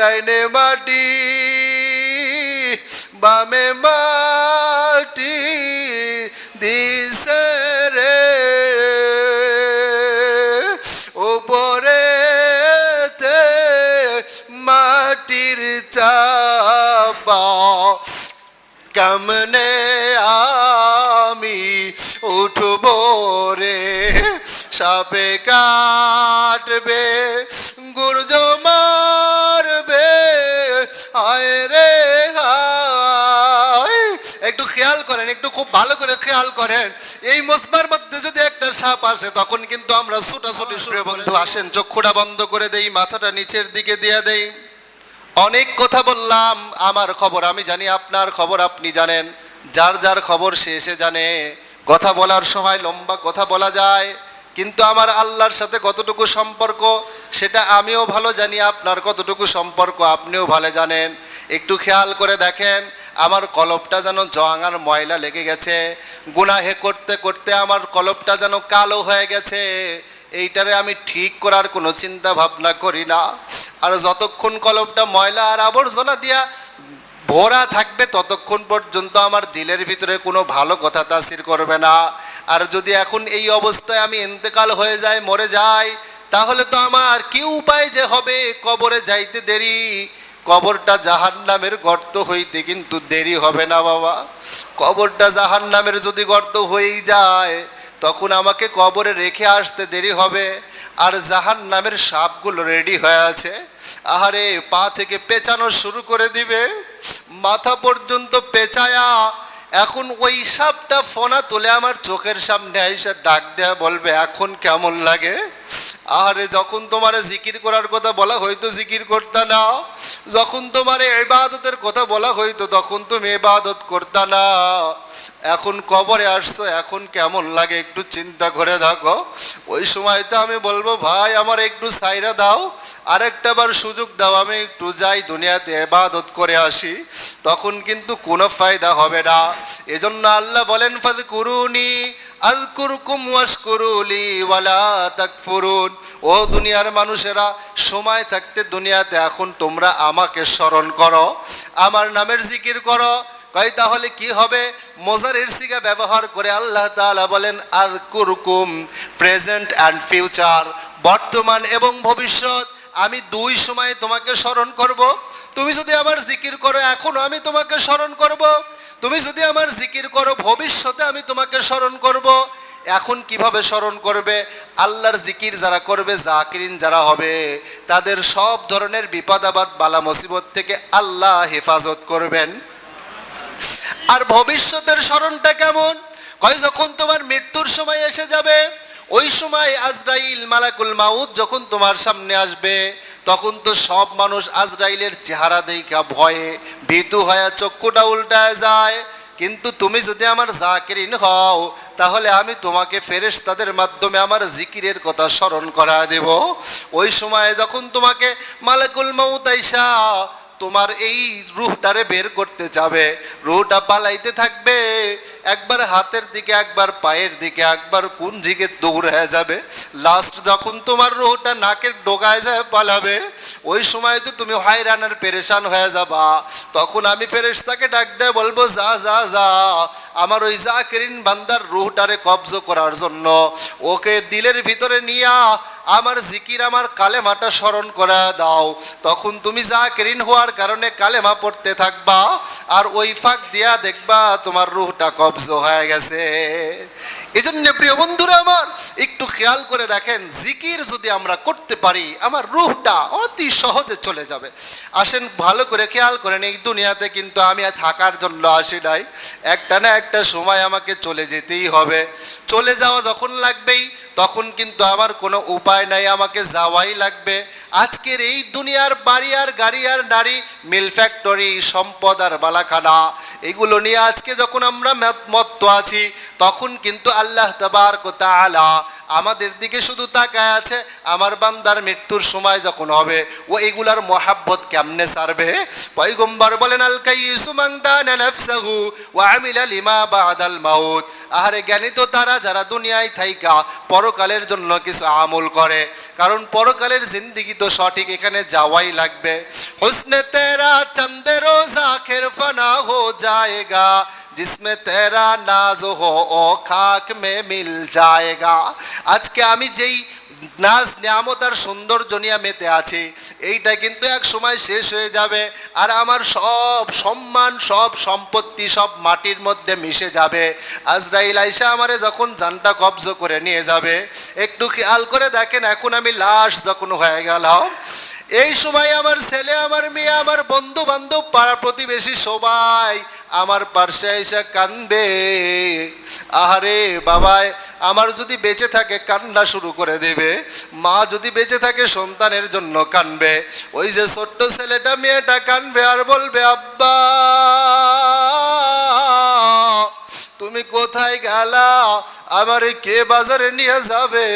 ডাইনে মাটি, বামে মাটি দিছে রে। উপরে মাটির চাপা, কেমনে আমি উঠব রে? সাপে কাটবে খুব ভালো করে খেয়াল করেন এই মজমার মধ্যে যদি একটা সাপ আসে তখন কিন্তু আমরা ছুটাছুটি শুরু বন্ধু আসেন চক্ষুটা বন্ধ করে দেই মাথাটা নিচের দিকে দিয়ে দেই। অনেক কথা বললাম আমার খবর আমি জানি আপনার খবর আপনি জানেন যার যার খবর সে এসে জানে। কথা বলার সময় লম্বা কথা বলা যায় কিন্তু আমার আল্লাহর সাথে কতটুকু সম্পর্ক সেটা আমিও ভালো জানি আপনার কতটুকু সম্পর্ক আপনিও ভালো জানেন। একটু খেয়াল করে দেখেন আমার কলপটা যেন জঙার ময়লা লেগে গেছে। গুনাহে করতে করতে আমার কলপটা যেন কালো হয়ে গেছে। এইটারে আমি ঠিক করার কোনো চিন্তা ভাবনা করি না। আর যতক্ষণ কলমটা ময়লা আর আবর্জনা দিয়া ভরা থাকবে, ততক্ষণ পর্যন্ত আমার দিলের ভিতরে কোনো ভালো কথা তাসির করবে না। আর যদি এখন এই অবস্থায় আমি ইন্তেকাল হয়ে যাই, মরে যাই, তাহলে তো আমার কি উপায় যে হবে? কবরে যাইতে দেরি কবরটা জাহান নামের গর্ত হইতে কিন্তু দেরি হবে না বাবা। কবরটা জাহান নামের যদি গর্ত হয়েই যায়, তখন আমাকে কবরে রেখে আসতে দেরি হবে। আর জাহান নামের সাপগুলো রেডি হয়ে আছে। আহারে, পা থেকে পেঁচানো শুরু করে দিবে। মাথা পর্যন্ত পেঁচায়া এখন ওই সাপটা ফোনা তুলে আমার চোখের সামনে আইসা ডাক দেয়া বলবে, এখন কেমন লাগে? আরে যখন তোমার জিকির করার কথা বলা হয়তো জিকির করতা না যখন তোমার ইবাদতের কথা বলা হইতো, তখন তুমি ইবাদত করতা না। এখন কবরে আসছো, এখন কেমন লাগে একটু চিন্তা করে দেখো। ওই সময় তো আমি বলব, ভাই, আমার একটু সাইরা দাও, আরেকটা বার সুযোগ দাও, আমি একটু যাই দুনিয়াতে ইবাদত করে আসি। তখন কিন্তু কোনো ফায়দা হবে না। এজন্য আল্লাহ বলেন ফাদ কুরুনি আলকুরকুম ওয়াশকুরুলি ওয়ালা তাকফুরুন। ও দুনিয়ার মানুষেরা, সময় থাকতে দুনিয়াতে এখন তোমরা আমাকে স্মরণ করো, আমার নামের জিকির করো। কয়, তাহলে কি হবে? মোজারের সিগা ব্যবহার করে আল্লাহ তাআলা বলেন আর কুরকুম প্রেজেন্ট অ্যান্ড ফিউচার, বর্তমান এবং ভবিষ্যৎ, আমি দুই সময়ে তোমাকে স্মরণ করব। তুমি যদি আমার জিকির করো, এখন আমি তোমাকে স্মরণ করব। তুমি যদি আমার জিকির করো, ভবিষ্যতে আমি তোমাকে স্মরণ করব। এখন কীভাবে স্মরণ করবে? আল্লাহর জিকির যারা করবে, জাকিরিন যারা হবে, তাদের সব ধরনের বিপদাবাদ, বালা মুসিবত থেকে আল্লাহ হেফাজত করবেন। আর ভবিষ্যতের স্মরণটা কেমন? কয়, যখন তোমার মৃত্যুর সময় এসে যাবে, ওই সময় আজরাইল মালাকুল মাউদ যখন তোমার সামনে আসবে, তখন তো সব মানুষ আজরাইলের চেহারা দেখা ভয়ে ভীতু হয়ে চক্ষুটা উল্টায় যায়। কিন্তু তুমি যদি আমার জাকিরিন হও, তাহলে আমি তোমাকে ফেরেস তাদের মাধ্যমে আমার জিকিরের কথা স্মরণ করা দেব। ওই সময়ে যখন তোমাকে মালেকুল মৌতাইশা তোমার এই রুহটারে বের করতে যাবে, রুহটা পালাইতে থাকবে একবার হাতের দিকে, একবার পায়ের দিকে, একবার কোন দিকে দৌড় হয়ে যাবে? লাস্ট যখন তোমার রুহটা নাকের ডোগায় যায়, পালাবে, ওই সময় তো তুমি হয়রানের পেরেশান হয়ে যাবা। তখন আমি ফেরেশতাকে ডাক দেয়, বলব, যা যা যা, আমার ওই জাকিরিন বান্দার রুহটারে কবজ করার জন্য ওকে দিলের ভিতরে নিয়া আমার জিকির, আমার কালেমাটা স্মরণ করা দাও। তখন তুমি যা কেরিন হওয়ার কারণে কালেমা পড়তে থাকবা, আর ওই ফাঁক দিয়া দেখবা তোমার রুহটা কবজ হয়ে গেছে। এই জন্য প্রিয় বন্ধুরা আমার, একটু খেয়াল করে দেখেন, জিকির যদি আমরা করতে পারি, আমার রুহটা অতি সহজে চলে যাবে। আসেন, ভালো করে খেয়াল করেন এই দুনিয়াতে কিন্তু আমি থাকার জন্য আসি নাই। একটা না একটা সময় আমাকে চলে যেতেই হবে। চলে যাওয়া যখন লাগবেই তখন কিন্তু আমার কোনো উপায় নাই, আমাকে যাওয়াই লাগবে। আজকের এই দুনিয়ার বাড়ি আর গাড়ি আর নারী, মিল ফ্যাক্টরি সম্পদ আর বালাখানা এগুলো নিয়ে আজকে যখন আমরা মত- মত্ত আছি তখন কিন্তু আল্লাহ তবার কোতালা আমাদের দিকে শুধু তাকায় আছে, আমার বান্দার মৃত্যুর সময় যখন হবে, ও এগুলার মহাব্বত কেমনে সারবে? পৈগম্বর বলেন লিমা আহারে জ্ঞানী তো তারা, যারা দুনিয়ায় থাইকা, পরকালের জন্য কিছু আমল করে। কারণ পরকালের জিন্দিগি তো সঠিক, এখানে যাওয়াই লাগবে। হোসনে তেরা চন্দেরো জাখের ফানা হো যায়গা। जिसमें तेरा नाज हो ओ खाक में मिल जाएगा আজকে আমি যেই নাজ নিয়ামত আর সৌন্দর্য নিয়ে মেতে আছি এইটা কিন্তু এক সময় শেষ হয়ে যাবে আর আমার সব সম্মান সব সম্পত্তি সব মাটির মধ্যে মিশে যাবে আজরাইল আইসা আমারে যখন জানটা কবজ করে নিয়ে যাবে একটু খেয়াল করে দেখেন এখন আমি লাশ যখন হয়ে গেলাম এই সময় আমার ছেলে আমার মেয়ে আমার বন্ধু বান্ধব পাড়া প্রতিবেশী সবাই আমার পার্শ্বে এসে কানবে আহারে বাবায়, আমার যদি বেঁচে থাকে কান্না শুরু করে দেবে। মা যদি বেঁচে থাকে সন্তানের জন্য কানবে। ওই যে ছোট্ট ছেলেটা মেয়েটা কানবে আর বলবে, আব্বা। তুমি কোথায় গেলা? আমার কে বাজারে নিয়ে যাবে?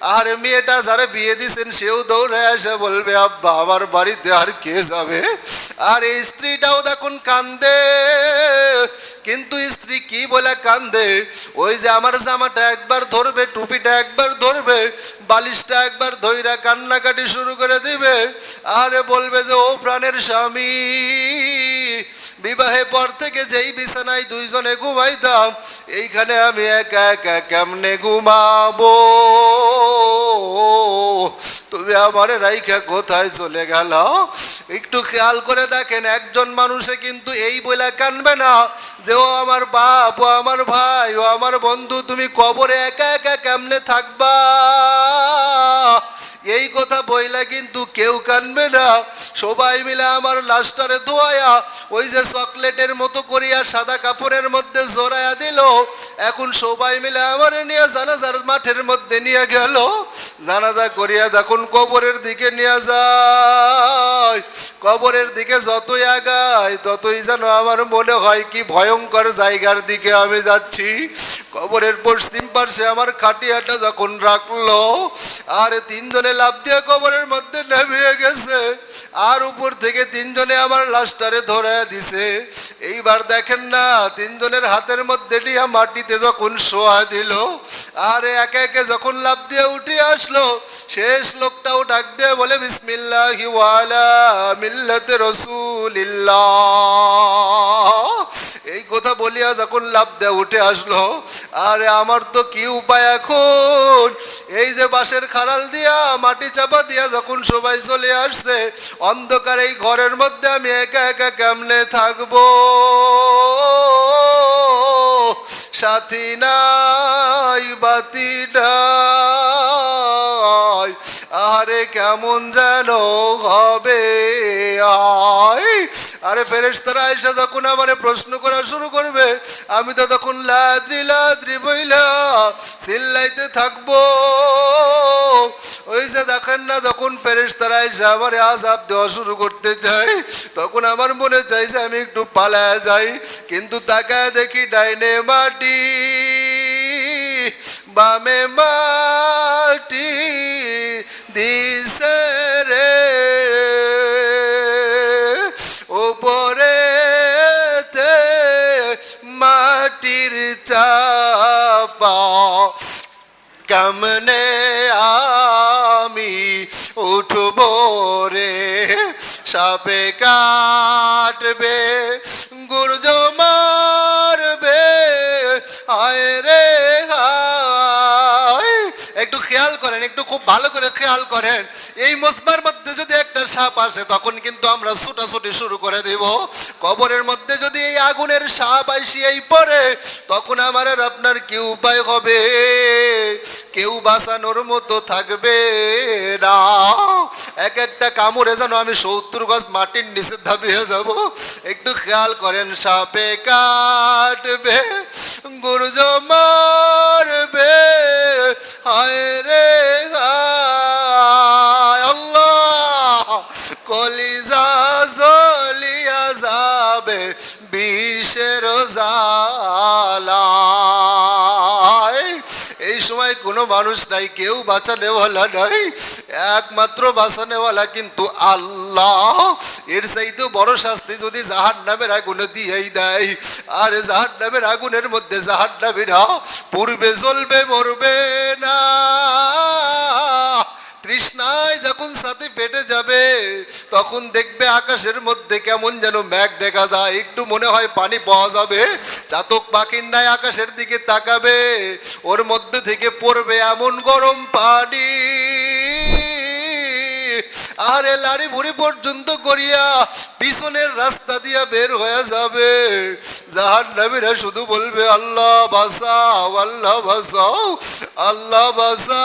আর মেয়েটা যারা বিয়ে দিছেন, সেও দৌড়ে এসে বলবে, আব্বা, আমার বাড়িতে আর কে যাবে? আর এই স্ত্রীটাও দেখুন কান্দে। কিন্তু স্ত্রী কি বলে কান্দে? ওই যে আমার জামাটা একবার ধরবে, টুপিটা একবার ধরবে, বালিশটা একবার ধইরা কান্নাকাটি শুরু করে দিবে। আরে বলবে যে, ও প্রাণের স্বামী। বিবাহে পর থেকে যেই বিছানায় দুইজনে ঘুমাইতাম এইখানে আমি একা একা কেমনে ঘুমাবো? তুমি আমার রাইখা কোথায় চলে গেল? একটু খেয়াল করে দেখেন, একজন মানুষে কিন্তু এই বলে কানবে না যে, ও আমার বাপ, ও আমার ভাই, ও আমার বন্ধু, তুমি কবরে একা একা কেমনে থাকবা? এই কথা বইলা কিন্তু কেউ কানবে না। সবাই মিলে আমার লাশটারে ধোয়া ওই যে চকলেটের মতো করিয়া সাদা কাপড়ের মধ্যে এখন সবাই মিলে আমার নিয়ে জানাজার মাঠের মধ্যে নিয়ে গেল। জানাজা করিয়া দেখুন কবরের দিকে নিয়ে যায়। কবরের দিকে যতই আগায়, ততই যেন আমার মনে হয় কি ভয়ঙ্কর জায়গার দিকে আমি যাচ্ছি। কবরের পশ্চিম পার্শ্বে আমার খাটিয়াটা যখন রাখল আর তিনজনে লাভ দিয়ে কবরের মধ্যে নেমে গেছে। আর উপর থেকে তিনজনে আমার লাশটারে ধরে দিছে। এইবার দেখেন না, তিনজনের হাতের মধ্যে নিয়ে মাটিতে যখন শোয়া দিল, আর একে একে যখন লাভ দিয়ে উঠে আসলো, শেষ লোকটাও ডাক দিয়ে বলে, বিসমিল্লাহি মিল্লাতে রসুলিল্লাহ। বলিয়া যখন লাভ দেয়া উঠে আসলো, আরে আমার তো কি উপায় এখন? এই যে বাঁশের খাড়াল দিয়া, মাটি চাপা দিয়া যখন সবাই চলে আসছে, অন্ধকার এই ঘরের মধ্যে আমি একা একা কেমনে থাকব? সাথী নাই, বাতি নাই, আরে কেমন যেন ফেরেশতারা এসে যখন আমারে প্রশ্ন করা শুরু করবে, আমি তো তখন লাদ্রি লাদ্রি বইলা চিল্লাইতে থাকব। ওই যে দেখেন না, যখন ফেরেশতারা এসে আমারে আজাব দেওয়া শুরু করতে চাই তখন আমার মনে চাই যে আমি একটু পালায় যাই, কিন্তু তাকায় দেখি ডাইনে মাটি, বামে মাটি দিছে। সাপে কাটবে, গুর্জ মারবে। হায় রে একটু খেয়াল করেন, একটু খুব ভালো করে খেয়াল করেন। এই মজমার মধ্যে যদি একটা সাপ আসে, তখন কিন্তু আমরা ছুটাছুটি শুরু করে দিব। কবরের মধ্যে যদি এই আগুনের সাপ আসিয়াই পড়ে, তখন আমার আপনার কি উপায় হবে? কেউ বাঁচানোর মতো থাকবে না। এক একটা কামড়ে যেন আমি সত্তর গজ মাটির নিচে দাবিয়ে যাব। একটু খেয়াল করেন, সাপে কাটবে গুরুজ মারবে। হায় রে আল্লাহ, কলিজা জলিয়া যাবে বিষের মানুষ নাই, কেউ বাঁচানেওয়ালা নাই, একমাত্র বাঁচানেওয়ালা কিন্তু আল্লাহ। এর চাইতে বড় শাস্তি যদি জাহান নামের আগুনে দিয়েই দেয়। আর জাহান নামের আগুনের মধ্যে জাহান নামেরা পূর্বে জ্বলবে, মরবে না। তৃষ্ণায় যখন সাথে পেটে যাবে, তখন দেখবে আকাশের মধ্যে কেমন যেন মেঘ দেখা যায়। একটু মনে হয় পানি পাওয়া যাবে। চাতক নাই আকাশের দিকে তাকাবে। ওর মধ্যে থেকে পড়বে এমন গরম পানি। আরে লারি ভুড়ি পর্যন্ত করিয়া পিছনের রাস্তা দিয়া বের হয়ে যাবে। জাহান নবীরা শুধু বলবে, আল্লাহ বাসাও আল্লাহ বাসাও আল্লাহ বাসা